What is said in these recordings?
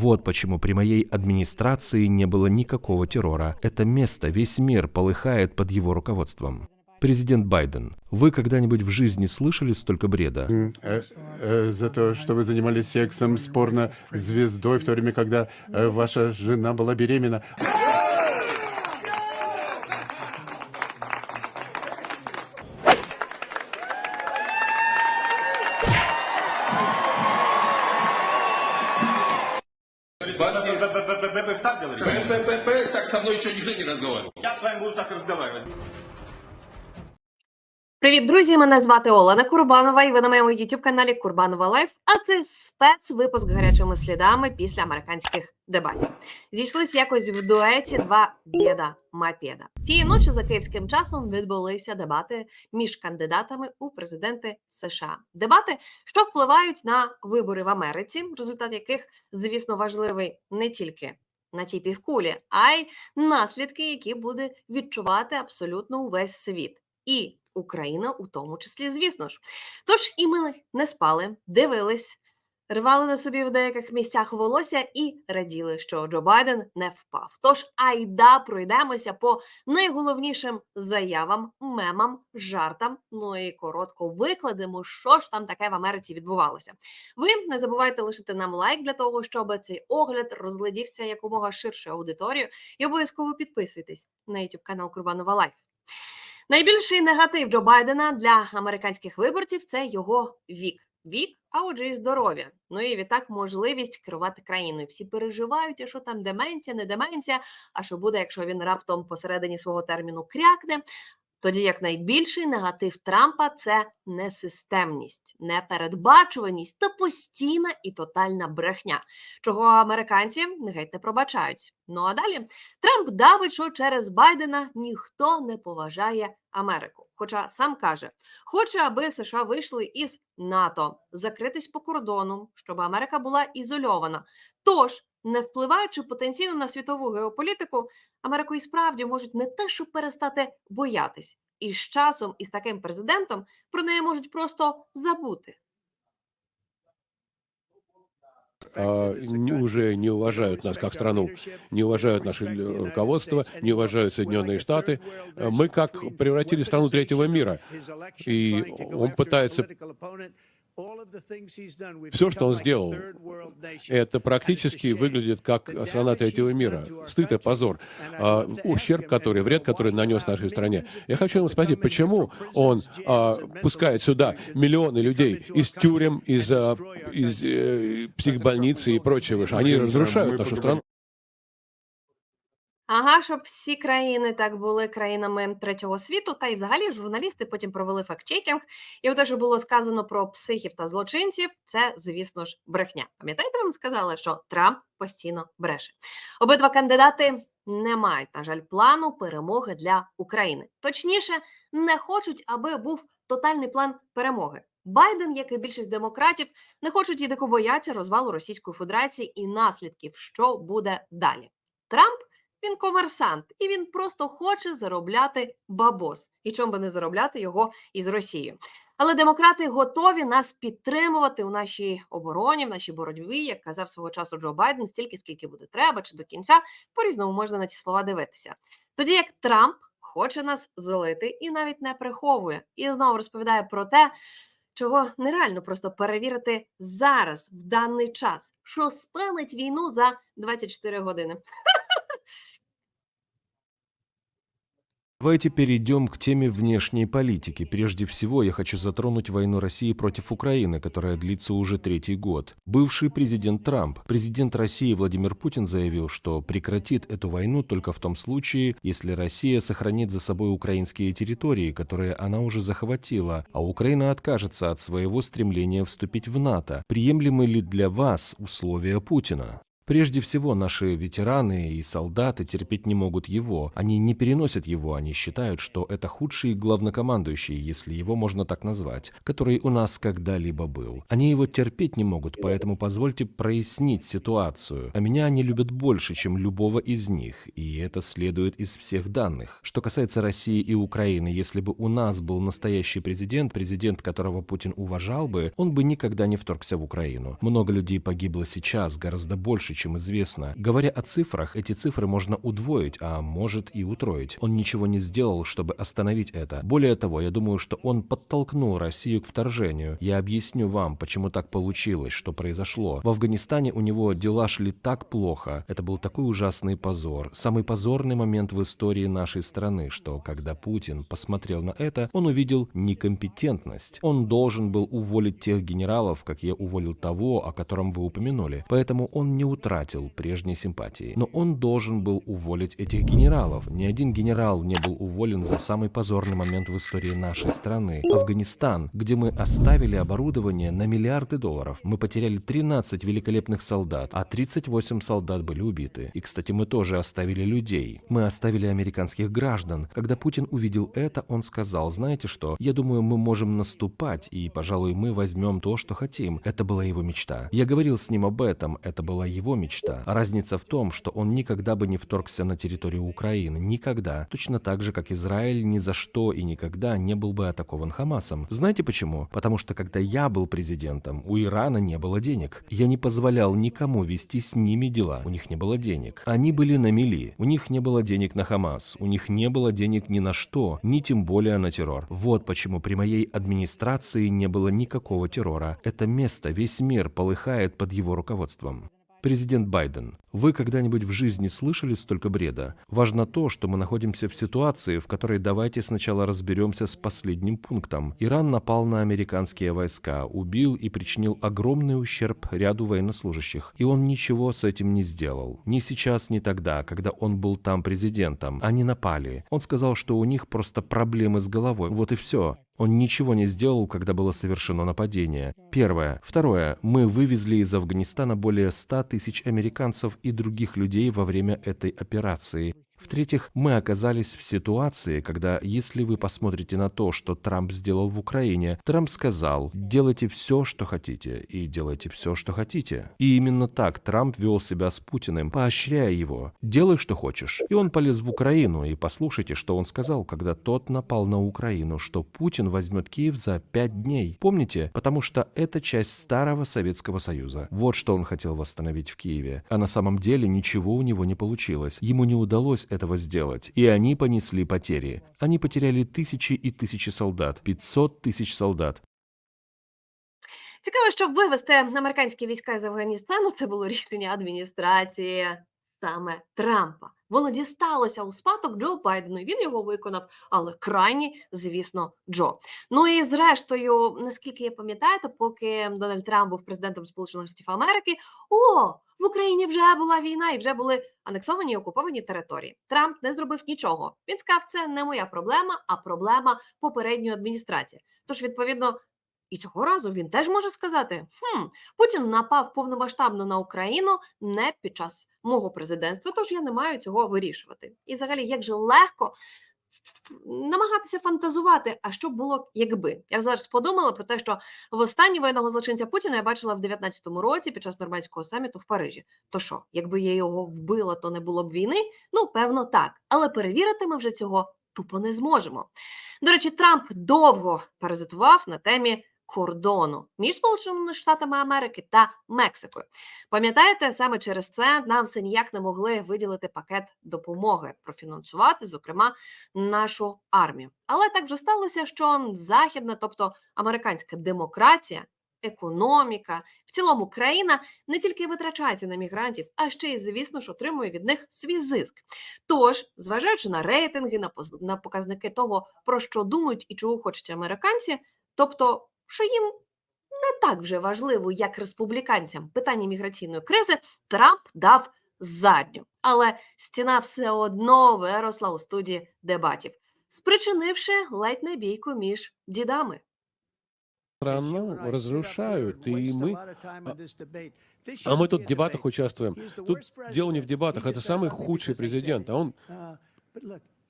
Вот почему при моей администрации не было никакого террора. Это место, весь мир полыхает под его руководством. Президент Байден, вы когда-нибудь в жизни слышали столько бреда? Э, э, за то, что вы занимались сексом с порно-звездой в то время, когда э, ваша жена была беременна. Разговаривал. Я с вами буду так разговаривать. Привіт, друзі! Мене звати Олена Курбанова, і ви на моєму youtube каналі Курбанова Лайф. А це спецвипуск гарячими слідами після американських дебатів. Зійшлись якось в дуеті два діда мапеда. Цієї ночі за київським часом відбулися дебати між кандидатами у президенти США. Дебати, що впливають на вибори в Америці, результат яких, звісно, важливий не тільки на тій півкулі, а й наслідки, які буде відчувати абсолютно увесь світ. І Україна у тому числі, звісно ж. Тож і ми не спали, дивились, рвали на собі в деяких місцях волосся і раділи, що Джо Байден не впав. Тож айда пройдемося по найголовнішим заявам, мемам, жартам. Ну і коротко викладемо, що ж там таке в Америці відбувалося. Ви не забувайте лишити нам лайк для того, щоб цей огляд розглядівся якомога ширшою аудиторією. І обов'язково підписуйтесь на YouTube канал Курбанова Лайф. Найбільший негатив Джо Байдена для американських виборців це його вік. Вік, а отже, і здоров'я. Ну і відтак можливість керувати країною. Всі переживають, а що там деменція, не деменція. А що буде, якщо він раптом посередині свого терміну крякне? Тоді як найбільший негатив Трампа це несистемність, непередбачуваність та постійна і тотальна брехня, чого американці геть не пробачають. Ну а далі Трамп давить, що через Байдена ніхто не поважає Америку. Хоча сам каже, хоче, аби США вийшли із НАТО, закритись по кордону, щоб Америка була ізольована. Тож, не впливаючи потенційно на світову геополітику, Америку і справді можуть не те, щоб перестати боятись, і з часом, із таким президентом про неї можуть просто забути. А, уже не уважают нас как страну, не уважают наше руководство, не уважают Соединенные Штаты. Мы как превратили страну третьего мира. И он пытается... Все, что он сделал, Это практически выглядит как страна третьего мира. Стыд и позор. А, ущерб, который, вред, который нанес нашей стране. Я хочу ему спросить, почему он а, пускает сюда миллионы людей из тюрем, из, а, из э, психбольницы и прочего. Они разрушают нашу страну. Ага, щоб всі країни так були країнами третього світу, та й взагалі журналісти потім провели фактчекінг, і те, що було сказано про психів та злочинців, це, звісно ж, брехня. Пам'ятаєте, вам сказали, що Трамп постійно бреше. Обидва кандидати не мають, на жаль, плану перемоги для України. Точніше, не хочуть, аби був тотальний план перемоги. Байден, як і більшість демократів, не хочуть і дико бояться розвалу Російської Федерації і наслідків, що буде далі. Трамп він комерсант, і він просто хоче заробляти бабос. І чому би не заробляти його із Росією. Але демократи готові нас підтримувати у нашій обороні, в нашій боротьбі, як казав свого часу Джо Байден, стільки скільки буде треба, чи до кінця по різному можна на ці слова дивитися. Тоді як Трамп хоче нас злити і навіть не приховує, і знову розповідає про те, чого нереально просто перевірити зараз, в даний час, що спинить війну за 24 години. Давайте перейдем к теме внешней политики. Прежде всего, я хочу затронуть войну России против Украины, которая длится уже третий год. Бывший президент Трамп, президент России Владимир Путин заявил, что прекратит эту войну только в том случае, если Россия сохранит за собой украинские территории, которые она уже захватила, а Украина откажется от своего стремления вступить в НАТО. Приемлемы ли для вас условия Путина? Прежде всего, наши ветераны и солдаты терпеть не могут его. Они не переносят его, они считают, что это худший главнокомандующий, если его можно так назвать, который у нас когда-либо был. Они его терпеть не могут, поэтому позвольте прояснить ситуацию. А меня они любят больше, чем любого из них, и это следует из всех данных. Что касается России и Украины, если бы у нас был настоящий президент, президент, которого Путин уважал бы, он бы никогда не вторгся в Украину. Много людей погибло сейчас, гораздо больше, чем известно. Говоря о цифрах, эти цифры можно удвоить, а может и утроить. Он ничего не сделал, чтобы остановить это. Более того, я думаю, что он подтолкнул Россию к вторжению. Я объясню вам, почему так получилось, что произошло. В Афганистане у него дела шли так плохо. Это был такой ужасный позор. Самый позорный момент в истории нашей страны, что когда Путин посмотрел на это, он увидел некомпетентность. Он должен был уволить тех генералов, как я уволил того, о котором вы упомянули. Поэтому он не утратил прежней симпатии. Но он должен был уволить этих генералов. Ни один генерал не был уволен за самый позорный момент в истории нашей страны. Афганистан, где мы оставили оборудование на миллиарды долларов. Мы потеряли 13 великолепных солдат, а 38 солдат были убиты. И, кстати, мы тоже оставили людей. Мы оставили американских граждан. Когда Путин увидел это, он сказал, знаете что, я думаю, мы можем наступать, и, пожалуй, мы возьмем то, что хотим. Это была его мечта. Я говорил с ним об этом, это была его мечта. Разница в том, что он никогда бы не вторгся на территорию Украины. Никогда. Точно так же, как Израиль ни за что и никогда не был бы атакован Хамасом. Знаете почему? Потому что когда я был президентом, у Ирана не было денег. Я не позволял никому вести с ними дела. У них не было денег. Они были на мели. У них не было денег на Хамас. У них не было денег ни на что, ни тем более на террор. Вот почему при моей администрации не было никакого террора. Это место, весь мир полыхает под его руководством. Президент Байден, вы когда-нибудь в жизни слышали столько бреда? Важно то, что мы находимся в ситуации, в которой давайте сначала разберемся с последним пунктом. Иран напал на американские войска, убил и причинил огромный ущерб ряду военнослужащих. И он ничего с этим не сделал. Ни сейчас, ни тогда, когда он был там президентом. Они напали. Он сказал, что у них просто проблемы с головой. Вот и все. Он ничего не сделал, когда было совершено нападение. Первое. Второе. Мы вывезли из Афганистана более 100 тысяч американцев и других людей во время этой операции. В-третьих, мы оказались в ситуации, когда, если вы посмотрите на то, что Трамп сделал в Украине, Трамп сказал, делайте все, что хотите, и делайте все, что хотите. И именно так Трамп вел себя с Путиным, поощряя его. Делай, что хочешь. И он полез в Украину, и послушайте, что он сказал, когда тот напал на Украину, что Путин возьмет Киев за пять дней. Помните? Потому что это часть старого Советского Союза. Вот что он хотел восстановить в Киеве. А на самом деле ничего у него не получилось. Ему не удалось этого сделать, и они понесли потери. Они потеряли тысячи и тысячи солдат, 500 тисяч солдат. Цікаво, щоб вивести американські війська з Афганістану, це було рішення адміністрації саме Трампа. Воно дісталося у спадок Джо Байдену. Він його виконав, але крайні, звісно, Джо. Ну і зрештою, наскільки я пам'ятаю, то поки Дональд Трамп був президентом Сполучених Штатів Америки, о, в Україні вже була війна і вже були анексовані і окуповані території. Трамп не зробив нічого. Він сказав, це не моя проблема, а проблема попередньої адміністрації. Тож, відповідно, і цього разу він теж може сказати: хм, Путін напав повномасштабно на Україну не під час мого президентства, тож я не маю цього вирішувати. І взагалі, як же легко намагатися фантазувати, а що було, якби я зараз подумала про те, що в останній воєнного злочинця Путіна я бачила в 19-му році під час нормандського саміту в Парижі. То що, якби я його вбила, то не було б війни? Ну, певно, так. Але перевірити ми вже цього тупо не зможемо. До речі, Трамп довго паразитував на темі кордону між Сполученими Штатами Америки та Мексикою. Пам'ятаєте, саме через це нам все ніяк не могли виділити пакет допомоги, профінансувати, зокрема, нашу армію. Але так вже сталося, що західна, тобто американська демократія. Економіка, в цілому країна не тільки витрачається на мігрантів, а ще й, звісно ж, отримує від них свій зиск. Тож, зважаючи на рейтинги, на показники того, про що думають і чого хочуть американці, тобто, що їм не так вже важливо, як республіканцям, питання міграційної кризи, Трамп дав задню. Але стіна все одно виросла у студії дебатів, спричинивши ледь не бійку між дідами. Страну разрушают, и мы... А мы тут в дебатах участвуем. Тут дело не в дебатах, это самый худший президент, а он...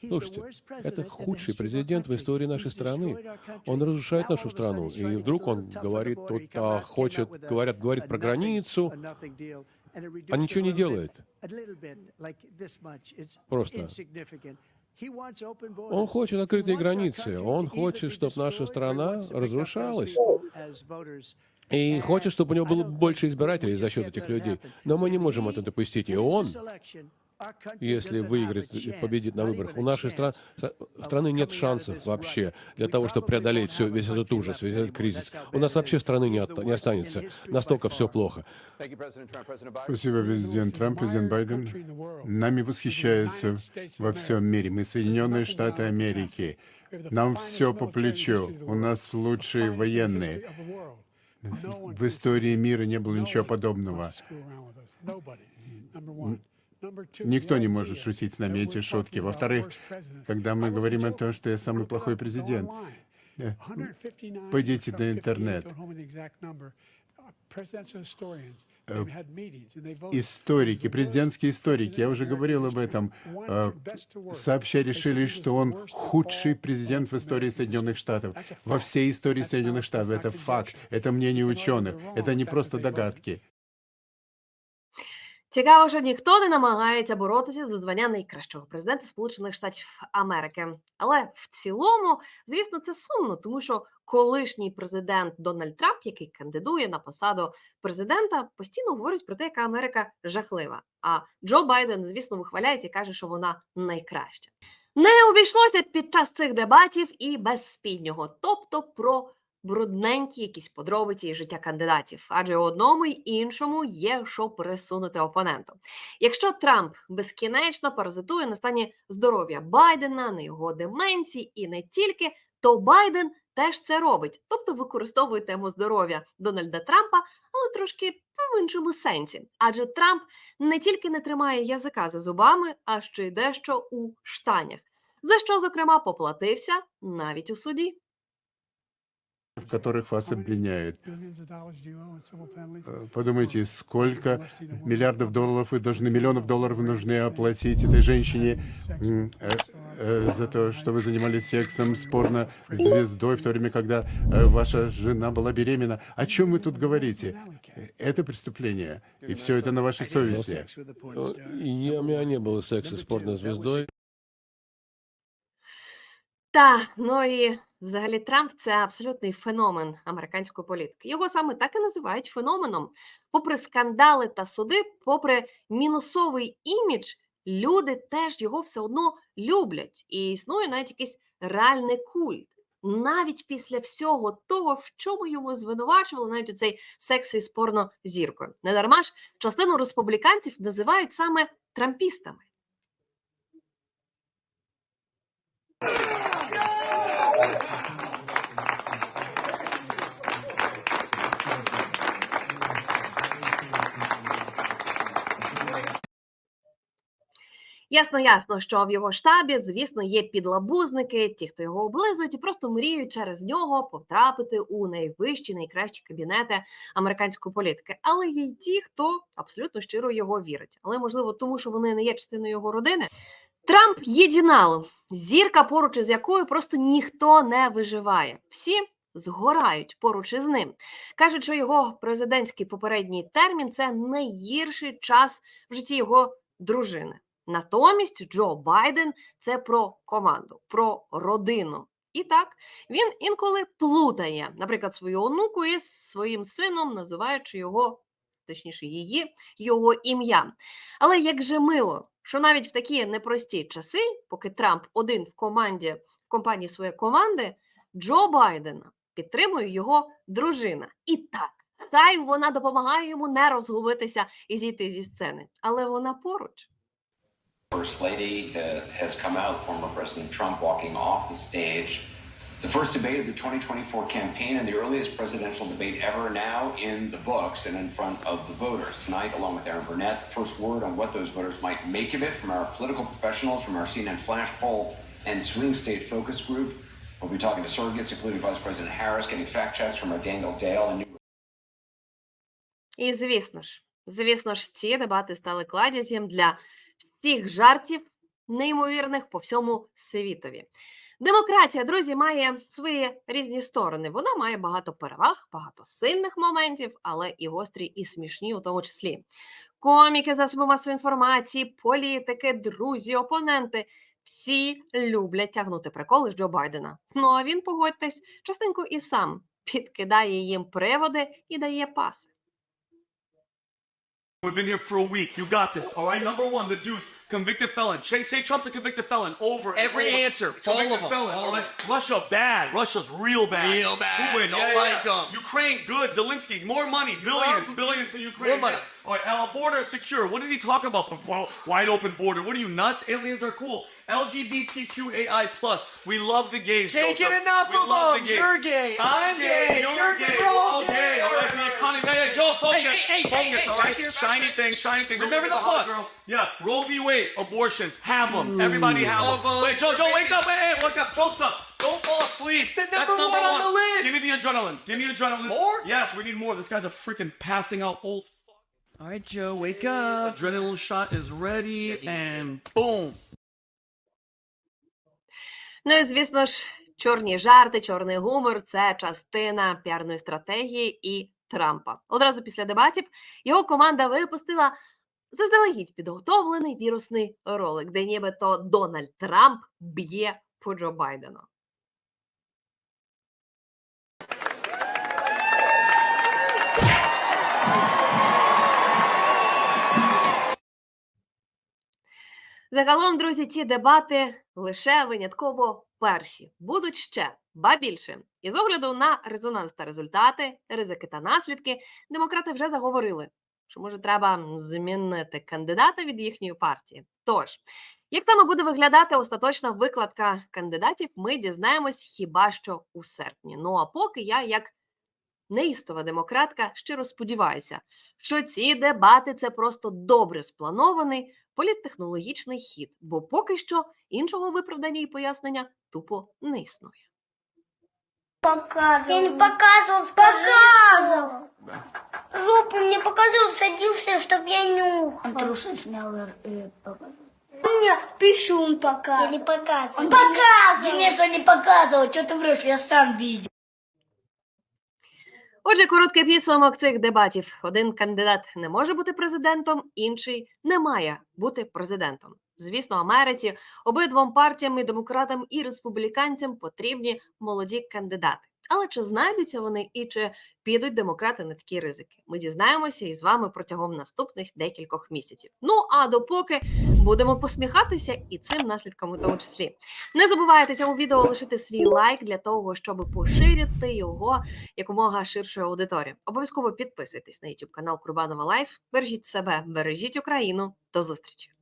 Слушайте, это худший президент в истории нашей страны. Он разрушает нашу страну, и вдруг он говорит, тут а, хочет, говорят, говорит про границу, а ничего не делает. Просто. Он хочет открытые границы, он хочет, чтобы наша страна разрушалась. И хочет, чтобы у него было больше избирателей за счет этих людей. Но мы не можем это допустить. И он, если выиграет и победит на выборах, у нашей страны, страны нет шансов вообще для того, чтобы преодолеть все, весь этот ужас, весь этот кризис. У нас вообще страны не, от- не останется. Настолько все плохо. Спасибо, президент Трамп, президент Байден. Нами восхищаются во всем мире. Мы Соединенные Штаты Америки. Нам все по плечу. У нас лучшие военные. В истории мира не было ничего подобного. Никто не может шутить с нами эти шутки. Во-вторых, когда мы говорим о том, что я самый плохой президент, э, пойдите на интернет. Э, Историки, президентские историки, я уже говорил об этом, э, сообща решили, что он худший президент в истории Соединенных Штатов. Во всей истории Соединенных Штатов. Это факт, это мнение ученых, это не просто догадки. Цікаво, що ніхто не намагається боротися за звання найкращого президента Сполучених Штатів Америки. Але в цілому, звісно, це сумно, тому що колишній президент Дональд Трамп, який кандидує на посаду президента, постійно говорить про те, яка Америка жахлива. А Джо Байден, звісно, вихваляється і каже, що вона найкраща. Не обійшлося під час цих дебатів і без спільного, тобто про брудненькі якісь подробиці із життя кандидатів, адже одному й іншому є що присунути опоненту. Якщо Трамп безкінечно паразитує на стані здоров'я Байдена, на його деменції і не тільки, то Байден теж це робить, тобто використовує тему здоров'я Дональда Трампа, але трошки в іншому сенсі. Адже Трамп не тільки не тримає язика за зубами, а ще й дещо у штанях, за що, зокрема, поплатився навіть у суді. В которых вас обвиняют. Э, Подумайте, сколько миллиардов долларов вы должны, миллионов долларов вы нужны оплатить этой женщине э, э, за то, что вы занимались сексом с порно-звездой в то время, когда э, ваша жена была беременна. О чем вы тут говорите? Это преступление, и все это на вашей совести. Э, Я, у меня не было секса с порнозвездой. Та ну і взагалі Трамп це абсолютний феномен американської політики. Його саме так і називають феноменом. Попри скандали та суди, попри мінусовий імідж, люди теж його все одно люблять. І існує навіть якийсь реальний культ. Навіть після всього того, в чому йому звинувачували, навіть оцей секс із порнозіркою. Не дарма ж частину республіканців називають саме трампістами. Ясно, ясно, що в його штабі, звісно, є підлабузники, ті, хто його облизують, і просто мріють через нього потрапити у найвищі, найкращі кабінети американської політики. Але є й ті, хто абсолютно щиро його вірить. Але можливо, тому що вони не є частиною його родини. Трамп єдинал, зірка, поруч із якою просто ніхто не виживає. Всі згорають поруч із ним. Кажуть, що його президентський попередній термін це найгірший час в житті його дружини. Натомість Джо Байден це про команду, про родину. І так він інколи плутає, наприклад, свою онуку із своїм сином, називаючи його, точніше, її, його ім'я. Але як же мило, що навіть в такі непрості часи, поки Трамп один в команді в компанії своєї команди, Джо Байдена підтримує його дружина. І так, хай вона допомагає йому не розгубитися і зійти зі сцени, але вона поруч. First Lady uh, has come out, former President Trump walking off the stage. The first debate of the 2024 campaign and the earliest presidential debate ever now in the books and in front of the voters. Tonight, along with Aaron Burnett, the first word on what those voters might make of it from our political professionals, from our CNN Flash poll and swing state focus group. We'll be talking to surrogates, including Vice President Harris, getting fact checks from our Daniel Dale and new І звісно ж, звісно ж, ці дебати стали кладязем для всіх жартів, неймовірних по всьому світові. Демократія, друзі, має свої різні сторони. Вона має багато переваг, багато сильних моментів, але і гострі, і смішні, у тому числі. Коміки, засоби масової інформації, політики, друзі, опоненти. Всі люблять тягнути приколи з Джо Байдена. Ну а він, погодьтесь, частенько і сам підкидає їм приводи і дає паси. We've been here for a week. You got this. All right. Number one, the dude's convicted felon. Say, say Trump's a convicted felon. Over Every over. answer. Convicted All of 'em. felon. All all right. Russia bad. Russia's real bad. Real bad. Don't Yeah, like yeah. 'em. Ukraine good. Zelensky more money. Billions, billions to Ukraine. More money. All right. Our border is secure. What is he talking about? The wide open border. What are you nuts? Aliens are cool. LGBTQAI plus. We love the gays. Can't Joseph. get enough we of love them. the gays. You're gay. I'm gay. You're, You're gay. gay. We're all gay. gay. All right. Economy. Hey, hey, Joe, focus. Hey, hey, hey, focus. hey, all right. hey, Shiny thing. Shiny thing. Remember the plus. girl. Yeah. Roe v. Wade. Abortions. Have them. Everybody have them. 'em. Wait, Joe. Joe, wake up. Hey, hey, wake up. Joseph. Don't fall asleep. It's the That's number number one on the list. Give me the adrenaline. Give me the adrenaline. More? Yes, we need more. This guy's a freaking passing out old. All right, Joe, wake up. Adrenaline shot is ready, and boom. Ну і звісно ж, чорні жарти, чорний гумор це частина піарної стратегії і Трампа. Одразу після дебатів його команда випустила заздалегідь підготовлений вірусний ролик, де нібито Дональд Трамп б'є по Джо Байдену. Загалом, друзі, ці дебати лише винятково перші. Будуть ще, ба більше. І з огляду на резонанс та результати, ризики та наслідки, демократи вже заговорили, що може треба змінити кандидата від їхньої партії. Тож, як саме буде виглядати остаточна викладка кандидатів, ми дізнаємось хіба що у серпні. Ну а поки я, як неїстова демократка, щиро сподіваюся, що ці дебати це просто добре спланований політтехнологічний хід, бо поки що іншого виправдання і пояснення тупо не існує. Показывал. Я не показывал, показывал. Жопу мне показывал, садился, чтоб я нюхал. Он трусы снял и показывал. Мне пищун показывал. Я не показывал. Он показывал. Дениса не показывал, что ты врешь, я сам видел. Отже, короткий підсумок цих дебатів: один кандидат не може бути президентом, інший не має бути президентом. Звісно, Америці обидвом партіям, і демократам і республіканцям потрібні молоді кандидати. Але чи знайдуться вони і чи підуть демократи на такі ризики? Ми дізнаємося із вами протягом наступних декількох місяців. Ну а допоки будемо посміхатися і цим наслідкам у тому числі. Не забувайте цьому відео лишити свій лайк для того, щоб поширити його якомога ширшою аудиторією. Обов'язково підписуйтесь на YouTube канал Курбанова Лайф. Бережіть себе, бережіть Україну. До зустрічі!